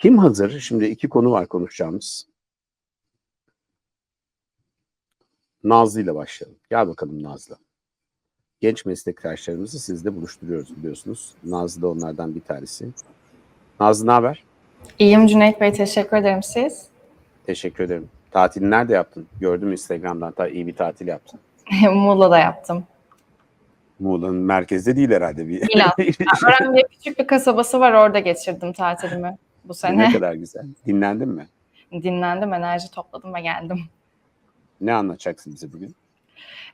Kim hazır? Şimdi iki konu var konuşacağımız. Nazlı ile başlayalım. Gel bakalım Nazlı. Genç meslektaşlarımızı sizle buluşturuyoruz biliyorsunuz. Nazlı da onlardan bir tanesi. Nazlı ne haber? İyiyim Cüneyt Bey, teşekkür ederim siz. Teşekkür ederim. Tatilini nerede yaptın? Gördüm Instagram'dan. Hatta iyi bir tatil yaptın. Muğla'da yaptım. Muğla'nın merkezde değil herhalde. Bir... Milan. Öğren diye küçük bir kasabası var, orada geçirdim tatilimi bu ne sene. kadar güzel. Dinlendin mi? Dinlendim, enerji topladım ve geldim. Ne anlatacaksın bize bugün?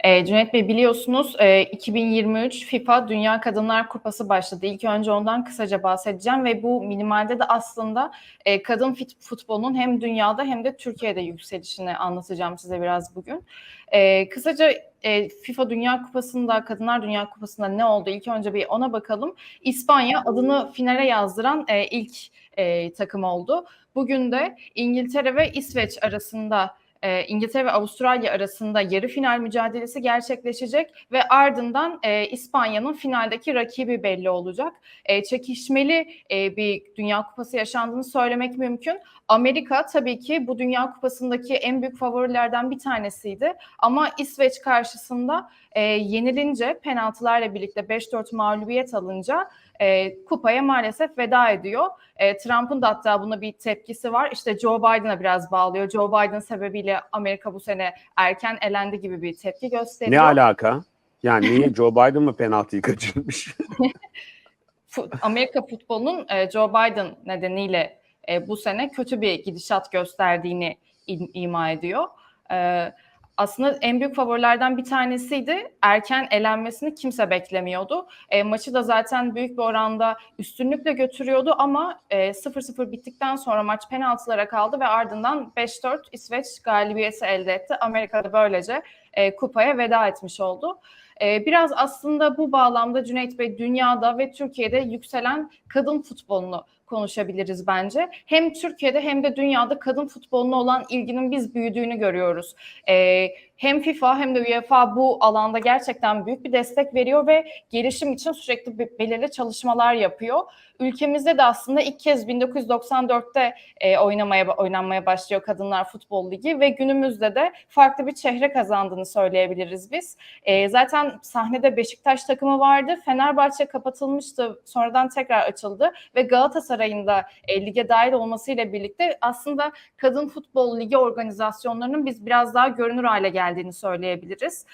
E, Cüneyt Bey biliyorsunuz e, 2023 FIFA Dünya Kadınlar Kupası başladı. İlk önce ondan kısaca bahsedeceğim ve bu minimalde de aslında e, kadın fit, futbolunun hem dünyada hem de Türkiye'de yükselişini anlatacağım size biraz bugün. E, kısaca e, FIFA Dünya Kupası'nda, Kadınlar Dünya Kupası'nda ne oldu? İlk önce bir ona bakalım. İspanya adını finale yazdıran e, ilk e, takım oldu. Bugün de İngiltere ve İsveç arasında e, İngiltere ve Avustralya arasında yarı final mücadelesi gerçekleşecek ve ardından e, İspanya'nın finaldeki rakibi belli olacak. E, çekişmeli e, bir Dünya Kupası yaşandığını söylemek mümkün. Amerika tabii ki bu Dünya Kupası'ndaki en büyük favorilerden bir tanesiydi. Ama İsveç karşısında e, yenilince penaltılarla birlikte 5-4 mağlubiyet alınca e, kupaya maalesef veda ediyor. E, Trump'ın da hatta buna bir tepkisi var. İşte Joe Biden'a biraz bağlıyor. Joe Biden sebebiyle Amerika bu sene erken elendi gibi bir tepki gösteriyor. Ne alaka? Yani niye Joe Biden mı penaltıyı kaçırmış? Amerika futbolunun e, Joe Biden nedeniyle e, bu sene kötü bir gidişat gösterdiğini im- ima ediyor. E, aslında en büyük favorilerden bir tanesiydi. Erken elenmesini kimse beklemiyordu. E, maçı da zaten büyük bir oranda üstünlükle götürüyordu ama e, 0-0 bittikten sonra maç penaltılara kaldı ve ardından 5-4 İsveç galibiyeti elde etti. Amerika da böylece e, kupaya veda etmiş oldu. E, biraz aslında bu bağlamda Cüneyt Bey dünyada ve Türkiye'de yükselen kadın futbolunu konuşabiliriz bence. Hem Türkiye'de hem de dünyada kadın futboluna olan ilginin biz büyüdüğünü görüyoruz. E, hem FIFA hem de UEFA bu alanda gerçekten büyük bir destek veriyor ve gelişim için sürekli be- belirli çalışmalar yapıyor. Ülkemizde de aslında ilk kez 1994'te e, oynamaya oynanmaya başlıyor Kadınlar Futbol Ligi ve günümüzde de farklı bir çehre kazandığını söyleyebiliriz biz. E, zaten sahnede Beşiktaş takımı vardı. Fenerbahçe kapatılmıştı. Sonradan tekrar açıldı ve Galatasaray'ın da e, lige dahil olmasıyla birlikte aslında Kadın Futbol Ligi organizasyonlarının biz biraz daha görünür hale geldiğini söyleyebiliriz.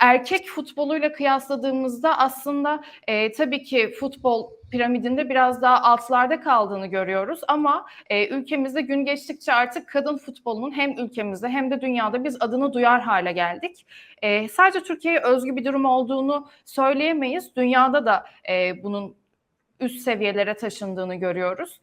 Erkek futboluyla kıyasladığımızda aslında e, tabii ki futbol piramidinde biraz daha altlarda kaldığını görüyoruz ama e, ülkemizde gün geçtikçe artık kadın futbolunun hem ülkemizde hem de dünyada biz adını duyar hale geldik. E, sadece Türkiye'ye özgü bir durum olduğunu söyleyemeyiz. Dünyada da e, bunun üst seviyelere taşındığını görüyoruz.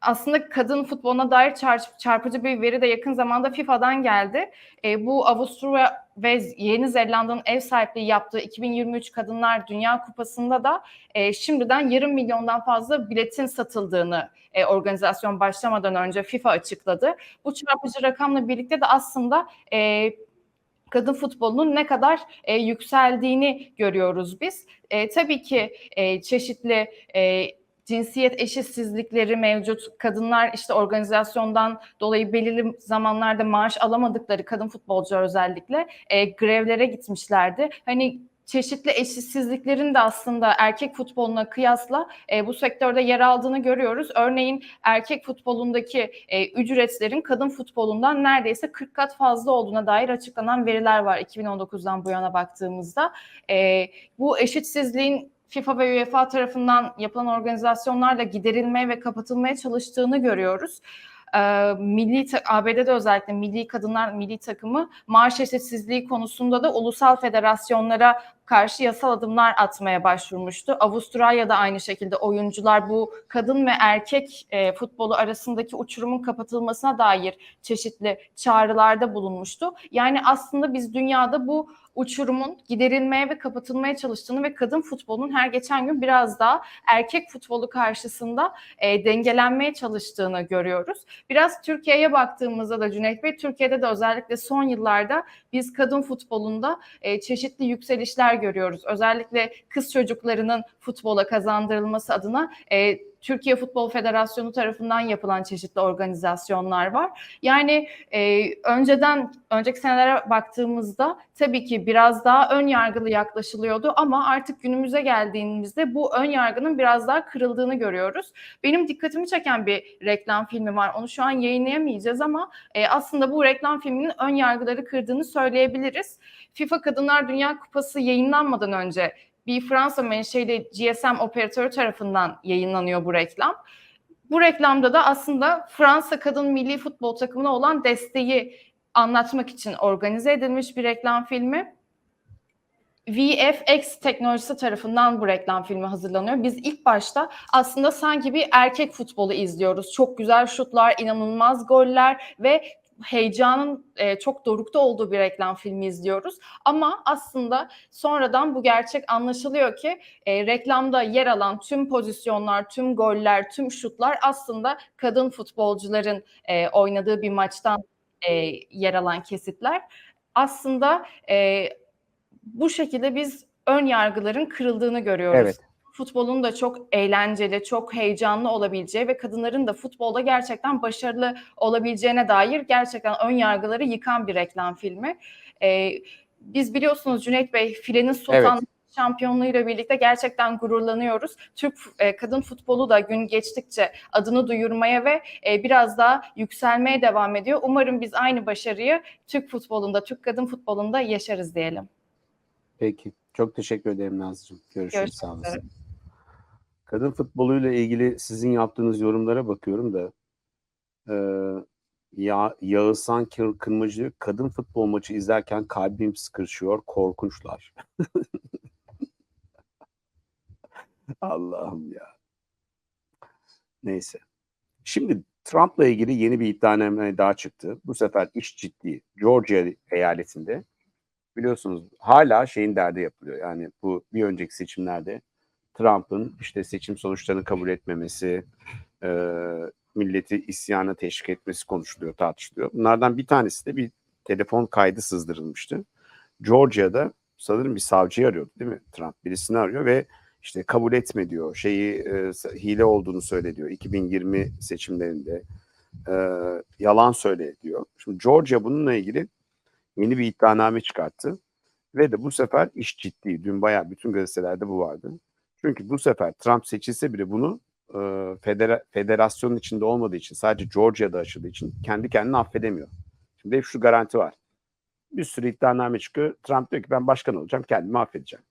Aslında kadın futboluna dair çarp- çarpıcı bir veri de yakın zamanda FIFA'dan geldi. E, bu Avusturya ve Yeni Zelanda'nın ev sahipliği yaptığı 2023 Kadınlar Dünya Kupası'nda da e, şimdiden yarım milyondan fazla biletin satıldığını e, organizasyon başlamadan önce FIFA açıkladı. Bu çarpıcı rakamla birlikte de aslında e, kadın futbolunun ne kadar e, yükseldiğini görüyoruz biz. E, tabii ki e, çeşitli e, cinsiyet eşitsizlikleri mevcut. Kadınlar işte organizasyondan dolayı belirli zamanlarda maaş alamadıkları kadın futbolcular özellikle e, grevlere gitmişlerdi. Hani çeşitli eşitsizliklerin de aslında erkek futboluna kıyasla e, bu sektörde yer aldığını görüyoruz. Örneğin erkek futbolundaki e, ücretlerin kadın futbolundan neredeyse 40 kat fazla olduğuna dair açıklanan veriler var 2019'dan bu yana baktığımızda. E, bu eşitsizliğin FIFA ve UEFA tarafından yapılan organizasyonlarla giderilmeye ve kapatılmaya çalıştığını görüyoruz. Ee, milli ABD'de özellikle milli kadınlar milli takımı maaş eşitsizliği konusunda da ulusal federasyonlara karşı yasal adımlar atmaya başvurmuştu. Avustralya'da aynı şekilde oyuncular bu kadın ve erkek e, futbolu arasındaki uçurumun kapatılmasına dair çeşitli çağrılarda bulunmuştu. Yani aslında biz dünyada bu uçurumun giderilmeye ve kapatılmaya çalıştığını ve kadın futbolunun her geçen gün biraz daha erkek futbolu karşısında e, dengelenmeye çalıştığını görüyoruz. Biraz Türkiye'ye baktığımızda da Cüneyt Bey, Türkiye'de de özellikle son yıllarda biz kadın futbolunda e, çeşitli yükselişler görüyoruz. Özellikle kız çocuklarının futbola kazandırılması adına e, Türkiye Futbol Federasyonu tarafından yapılan çeşitli organizasyonlar var. Yani e, önceden önceki senelere baktığımızda tabii ki biraz daha ön yargılı yaklaşılıyordu ama artık günümüze geldiğimizde bu ön yargının biraz daha kırıldığını görüyoruz. Benim dikkatimi çeken bir reklam filmi var. Onu şu an yayınlayamayacağız ama e, aslında bu reklam filminin ön yargıları kırdığını söyleyebiliriz. FIFA Kadınlar Dünya Kupası yayınlanmadan önce bir Fransa menşeli GSM operatörü tarafından yayınlanıyor bu reklam. Bu reklamda da aslında Fransa kadın milli futbol takımına olan desteği anlatmak için organize edilmiş bir reklam filmi. VFX teknolojisi tarafından bu reklam filmi hazırlanıyor. Biz ilk başta aslında sanki bir erkek futbolu izliyoruz. Çok güzel şutlar, inanılmaz goller ve heyecanın e, çok dorukta olduğu bir reklam filmi izliyoruz. Ama aslında sonradan bu gerçek anlaşılıyor ki e, reklamda yer alan tüm pozisyonlar, tüm goller, tüm şutlar aslında kadın futbolcuların e, oynadığı bir maçtan e, yer alan kesitler. Aslında e, bu şekilde biz ön yargıların kırıldığını görüyoruz. Evet. Futbolun da çok eğlenceli, çok heyecanlı olabileceği ve kadınların da futbolda gerçekten başarılı olabileceğine dair gerçekten ön yargıları yıkan bir reklam filmi. Ee, biz biliyorsunuz Cüneyt Bey filenin sultan Evet. şampiyonluğuyla birlikte gerçekten gururlanıyoruz. Türk e, kadın futbolu da gün geçtikçe adını duyurmaya ve e, biraz daha yükselmeye devam ediyor. Umarım biz aynı başarıyı Türk futbolunda, Türk kadın futbolunda yaşarız diyelim. Peki. Çok teşekkür ederim Nazlıcığım. Görüşürüz. Görüşmek Sağ olasın. Kadın futboluyla ilgili sizin yaptığınız yorumlara bakıyorum da e, ya, Yağızhan Kır- Kırmacı kadın futbol maçı izlerken kalbim sıkışıyor, korkunçlar. Allah'ım ya. Neyse. Şimdi Trump'la ilgili yeni bir iddianame daha çıktı. Bu sefer iş ciddi. Georgia eyaletinde biliyorsunuz hala şeyin derdi yapılıyor. Yani bu bir önceki seçimlerde Trump'ın işte seçim sonuçlarını kabul etmemesi, e, milleti isyana teşvik etmesi konuşuluyor, tartışılıyor. Bunlardan bir tanesi de bir telefon kaydı sızdırılmıştı. Georgia'da sanırım bir savcıyı arıyordu değil mi Trump? Birisini arıyor ve işte kabul etme diyor. Şeyi e, hile olduğunu söyle diyor. 2020 seçimlerinde e, yalan söyle diyor. Şimdi Georgia bununla ilgili yeni bir iddianame çıkarttı. Ve de bu sefer iş ciddi. Dün bayağı bütün gazetelerde bu vardı. Çünkü bu sefer Trump seçilse bile bunu e, federa- federasyonun içinde olmadığı için sadece Georgia'da açıldığı için kendi kendini affedemiyor. Şimdi hep şu garanti var. Bir sürü iddianame çıkıyor. Trump diyor ki ben başkan olacağım kendimi affedeceğim.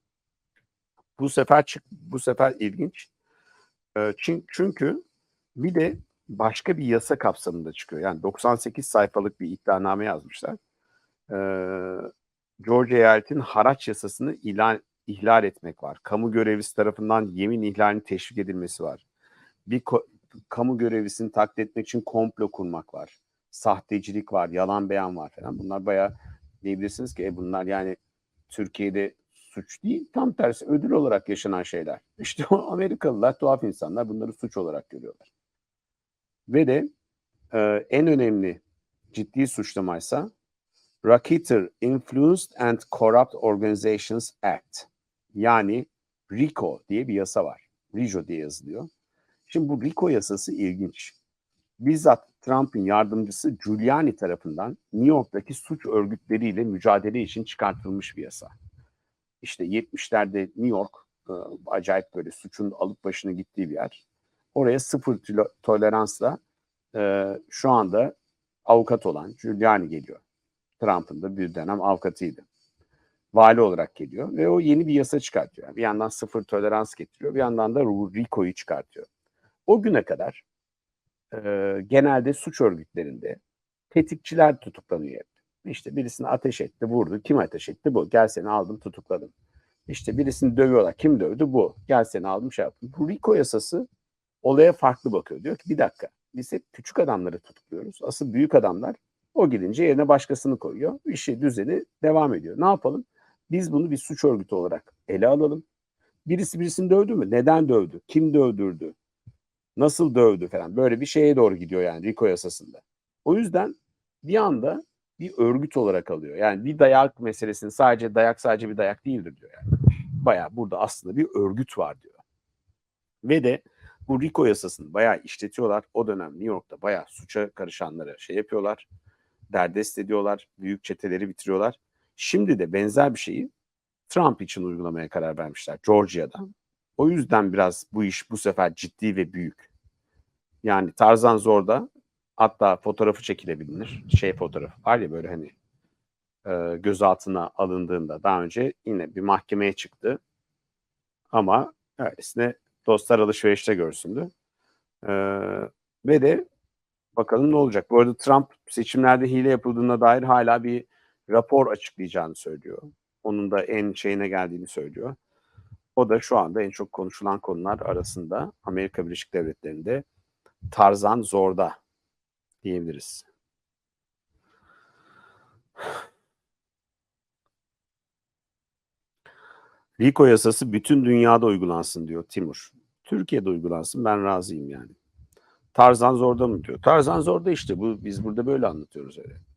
Bu sefer çık bu sefer ilginç. E, çünkü bir de başka bir yasa kapsamında çıkıyor. Yani 98 sayfalık bir iddianame yazmışlar. E, Georgia eyaletinin haraç yasasını ilan ihlal etmek var. Kamu görevlisi tarafından yemin ihlalinin teşvik edilmesi var. Bir kamu görevlisini taklit etmek için komplo kurmak var. Sahtecilik var, yalan beyan var falan. Bunlar bayağı diyebilirsiniz ki e bunlar yani Türkiye'de suç değil, tam tersi ödül olarak yaşanan şeyler. İşte Amerikalılar, tuhaf insanlar bunları suç olarak görüyorlar. Ve de e, en önemli ciddi suçlamaysa Racketeer Influenced and Corrupt Organizations Act yani RICO diye bir yasa var. RICO diye yazılıyor. Şimdi bu RICO yasası ilginç. Bizzat Trump'ın yardımcısı Giuliani tarafından New York'taki suç örgütleriyle mücadele için çıkartılmış bir yasa. İşte 70'lerde New York e, acayip böyle suçun alıp başını gittiği bir yer. Oraya sıfır toleransla e, şu anda avukat olan Giuliani geliyor. Trump'ın da bir dönem avukatıydı. Vali olarak geliyor ve o yeni bir yasa çıkartıyor. Yani bir yandan sıfır tolerans getiriyor, bir yandan da RICO'yu çıkartıyor. O güne kadar e, genelde suç örgütlerinde tetikçiler tutuklanıyor hep. İşte birisini ateş etti, vurdu. Kim ateş etti? Bu. Gel seni aldım, tutukladım. İşte birisini dövüyorlar. Kim dövdü? Bu. Gel seni aldım, şey yaptım. Bu RICO yasası olaya farklı bakıyor. Diyor ki bir dakika biz hep küçük adamları tutukluyoruz. Asıl büyük adamlar o gidince yerine başkasını koyuyor. İşi düzeni devam ediyor. Ne yapalım? Biz bunu bir suç örgütü olarak ele alalım. Birisi birisini dövdü mü? Neden dövdü? Kim dövdürdü? Nasıl dövdü falan. Böyle bir şeye doğru gidiyor yani RICO yasasında. O yüzden bir anda bir örgüt olarak alıyor. Yani bir dayak meselesini sadece dayak sadece bir dayak değildir diyor yani. Bayağı burada aslında bir örgüt var diyor. Ve de bu RICO yasasını bayağı işletiyorlar. O dönem New York'ta bayağı suça karışanları şey yapıyorlar. Derdest ediyorlar. Büyük çeteleri bitiriyorlar. Şimdi de benzer bir şeyi Trump için uygulamaya karar vermişler Georgia'da. O yüzden biraz bu iş bu sefer ciddi ve büyük. Yani Tarzan Zor'da hatta fotoğrafı çekilebilir. Şey fotoğrafı var ya böyle hani e, gözaltına alındığında daha önce yine bir mahkemeye çıktı. Ama öylesine dostlar alışverişte görsündü. E, ve de bakalım ne olacak. Bu arada Trump seçimlerde hile yapıldığına dair hala bir rapor açıklayacağını söylüyor. Onun da en şeyine geldiğini söylüyor. O da şu anda en çok konuşulan konular arasında Amerika Birleşik Devletleri'nde Tarzan Zor'da diyebiliriz. RICO yasası bütün dünyada uygulansın diyor Timur. Türkiye'de uygulansın ben razıyım yani. Tarzan Zor'da mı diyor. Tarzan Zor'da işte bu biz burada böyle anlatıyoruz öyle.